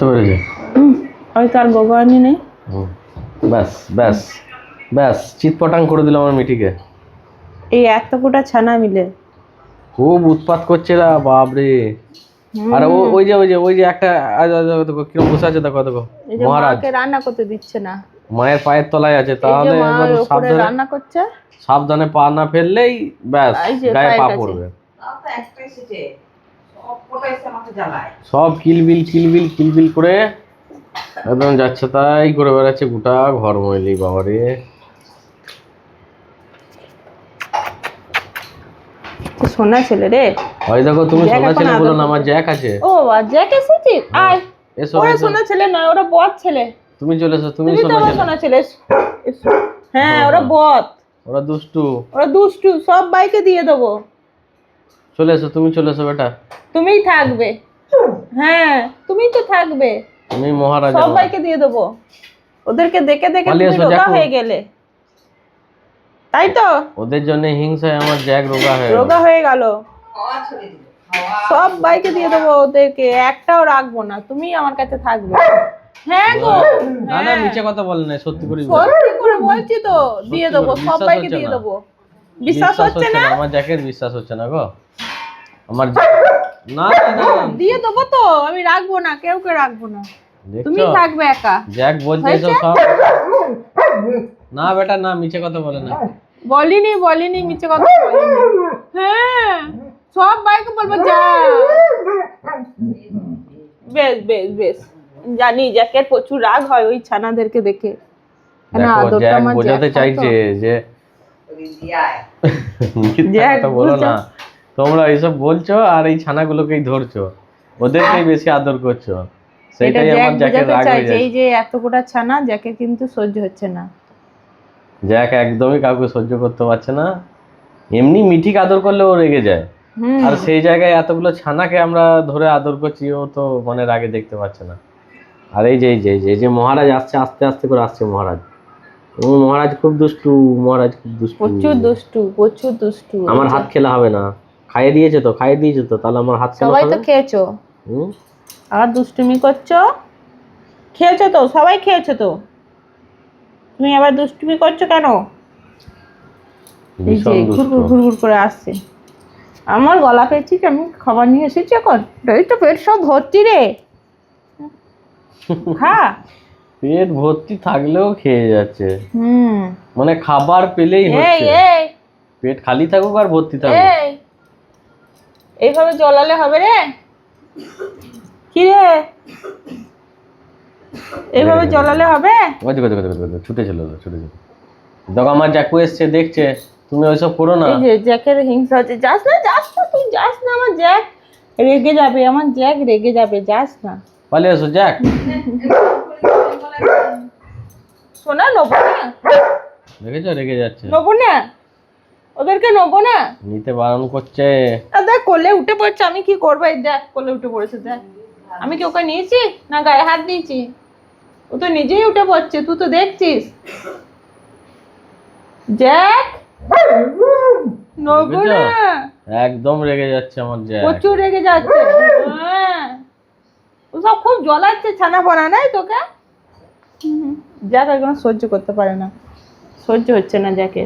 বুঝতে পেরেছি। হুম ওই তো আর নেই। হুম। ব্যাস ব্যাস ব্যাস চিৎপটাং করে দিলাম আমার মিটিকে এই এত কোটা ছানা মিলে। খুব উৎপাত করছে না বাপরে। আর ও ওই যে ওই যে ওই যে একটা দেখো কীরকম বসে আছে দেখো দেখো মহারাজ। রান্না করতে দিচ্ছে না। মায়ের পায়ের তলায় আছে তাহলে সাবধানে রান্না করছে। সাবধানে পা না ফেললেই ব্যাস গায়ে পা। পড়বে। সব কিলবিল কিলবিল কিলবিল করে একদম যাচ্ছে তাই করে বেড়াচ্ছে গোটা ঘর ময়লি বাবারে। সোনা ছেলে রে। ওই দেখো তুমি সোনা ছেলে বলো না আমার জ্যাক আছে। ও জ্যাক এসেছি? আয়। এসো ওরা সোনা ছেলে নয় ওরা বদ ছেলে। তুমি চলে এসো তুমি সোনা ছেলে। সোনা ছেলে হ্যাঁ ওরা বদ ওরা দুষ্টু। ওরা দুষ্টু সব বাইকে দিয়ে দেবো। চলে এসো তুমি চলে এসো বেটা। তুমিই থাকবে। হ্যাঁ তুমিই তো থাকবে। তুমি মহারাজা সব বাইকে দিয়ে দেবো। ওদেরকে দেখে দেখে তুমি রোগা হয়ে গেলে। তাই তো? ওদের জন্য হিংসায় আমার জ্যাক রোগা হয়ে রোগা হয়ে গেল। সব বাইকে দিয়ে দেবো ওদেরকে। একটাও রাখব না। তুমি আমার কাছে থাকবে। হ্যাঁ গো। না না মিছে কথা বলে না সত্যি করে সত্যি করে বলছি তো। দিয়ে দেবো সব বাইকে দিয়ে। দেবো। বিশ্বাস হচ্ছে না? আমার জ্যাকের বিশ্বাস হচ্ছে না গো। আমার না না। দিয়ে দেবো তো আমি রাখব না কেউ কে রাখব না। তুমি থাকবে একা। জ্যাক বলছে সব? না বেটা না মিছে কথা বলে না। বলিনি বলিনি মিছে কথা বলিনি। হ্যাঁ সব বাইকে বলব যা। বেশ বেশ বেশ। জানি জ্যাকের প্রচুর রাগ হয় ওই ছানাদেরকে দেখে। না, আদরটা বোঝাতে চাইছে যে বলো না। তোমরা এইসব বলছো আর এই ছানাগুলোকেই ধরছো। ওদেরকেই বেশি আদর করছ। সেটাই আমার জ্যাকের রাগ হয়ে যায় এই যে এত ছানা জ্যাকের কিন্তু সহ্য হচ্ছে না। জ্যাক একদমই কাউকে সহ্য করতে পারছে না। এমনি মিঠিক আদর করলে ও রেগে যায়। হুম। আর সেই জায়গায় এতগুলো ছানাকে আমরা ধরে আদর করছি ও তো মনে রাগে দেখতে পাচ্ছে না। আর এই যে এই যে এই যে এই যে মহারাজ আসছে আস্তে আস্তে করে আসছে মহারাজ। ও মহারাজ খুব দুষ্টু মহারাজ খুব দুষ্টু। প্রচুর দুষ্টু প্রচুর দুষ্টু। আমার হাত খেলা হবে না। খাইয়ে দিয়েছে তো খাইয়ে দিয়েছে তো তাহলে আমার হাত সবাই তো খেয়েছো। আর দুষ্টুমি করছ? খেয়েছো তো সবাই খেয়েছো তো। তুমি আবার দুষ্টুমি করছ কেন? এই যে ভীষণ ঘুর দুষ্টু। ঘুর ঘুর ঘুর করে আসছে। আমার গলা পেয়েছিস আমি খাবার নিয়ে এসেছি এখন? এই তো পেট সব ভর্তি রে। খা। পেট ভর্তি থাকলেও খেয়ে যাচ্ছে। হুম। মানে খাবার পেলেই হচ্ছে। পেট খালি থাকুক আর ভর্তি থাকুক। এইভাবে জ্বলালে হবে রে? কি রে? এইভাবে জ্বলালে হবে? দেখো দেখো, দেখো, ছুটে চলো ছুটে চলো দেখো আমার জ্যাকু এসছে দেখছে। তুমি ওইসব করো না। এই যে জ্যাকের হিংসা হচ্ছে। যাস না যাস না তুই যাস না আমার জ্যাক। রেগে যাবে আমার জ্যাক রেগে যাবে যাস না। পালিয়ে এসো জ্যাক। শোনা নেব না? দেখেছ রেগে যাচ্ছে। নেব না? ওদেরকে নেব না? নিতে বারণ করছে। দেখ কোলে উঠে পড়ছে আমি কি করব? এই দেখ কোলে উঠে পড়েছে দেখ। আমি কি ওকে নিয়েছি না গায়ে হাত দিয়েছি? ও তো নিজেই উঠে পড়ছে তুই তো দেখছিস। জ্যাক নেব না। একদম রেগে যাচ্ছে আমার জ্যাক প্রচুর রেগে যাচ্ছে। হ্যাঁ। ও সব খুব জ্বলাচ্ছে ছানা পড়া নাই তোকে? জ্যাক কোনো সহ্য করতে পারে না। সহ্য হচ্ছে না জ্যাকে